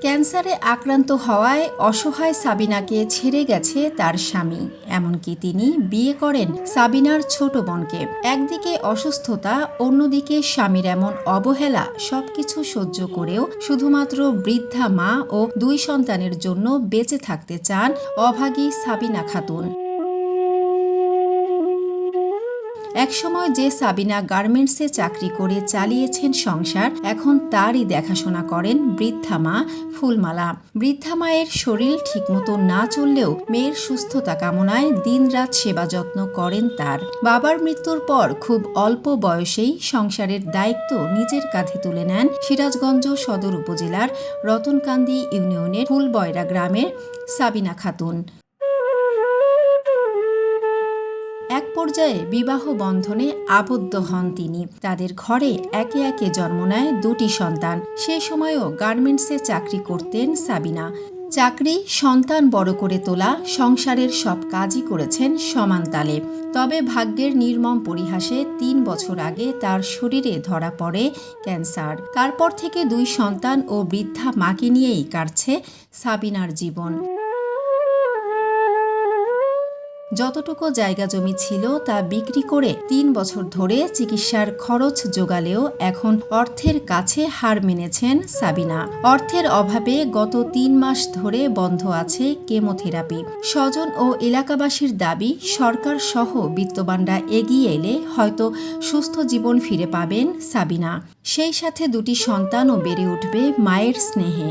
ক্যান্সারে আক্রান্ত হওয়ায় অসহায় সাবিনাকে ছেড়ে গেছে তার স্বামী। এমনকি তিনি বিয়ে করেন সাবিনার ছোট বোনকে। একদিকে অসুস্থতা, অন্যদিকে স্বামীর এমন অবহেলা, সবকিছু সহ্য করেও শুধুমাত্র বৃদ্ধা মা ও দুই সন্তানের জন্য বেঁচে থাকতে চান অভাগী সাবিনা খাতুন। একসময় যে সাবিনা গার্মেন্টসে চাকরি করে চালিয়েছেন সংসার, এখন তারই দেখাশোনা করেন বৃদ্ধা মা ফুলমালা। বৃদ্ধা মায়ের শরীর ঠিকমতো না চললেও মেয়ের সুস্থতা কামনায় দিনরাত সেবা যত্ন করেন তার। বাবার মৃত্যুর পর খুব অল্প বয়সেই সংসারের দায়িত্ব নিজের কাঁধে তুলে নেন সিরাজগঞ্জ সদর উপজেলার রতনকান্দি ইউনিয়নের ফুলবয়রা গ্রামের সাবিনা খাতুন। পর্যায়ে বিবাহ বন্ধনে আবদ্ধ হন তিনি। তাদের ঘরে একে একে জন্ম নেয় দুটি সন্তান। সে সময়ও গার্মেন্টসে চাকরি করতেন সাবিনা। চাকরি সন্তান বড় করে তোলা, সংসারের সব কাজই করেছেন সমান তালে। তবে ভাগ্যের নির্মম পরিহাসে তিন বছর আগে তার শরীরে ধরা পড়ে ক্যান্সার। তারপর থেকে দুই সন্তান ও বৃদ্ধা মাকে নিয়েই কাটছে সাবিনার জীবন। যতটুকু জায়গা জমি ছিল তা বিক্রি করে তিন বছর ধরে চিকিৎসার খরচ জোগালেও এখন অর্থের কাছে হার মেনেছেন সাবিনা। অর্থের অভাবে গত তিন মাস ধরে বন্ধ আছে কেমোথেরাপি। স্বজন ও এলাকাবাসীর দাবি, সরকার সহ বিত্তবানরা এগিয়ে এলে হয়তো সুস্থ জীবন ফিরে পাবেন সাবিনা। সেই সাথে দুটি সন্তানও বেড়ে উঠবে মায়ের স্নেহে।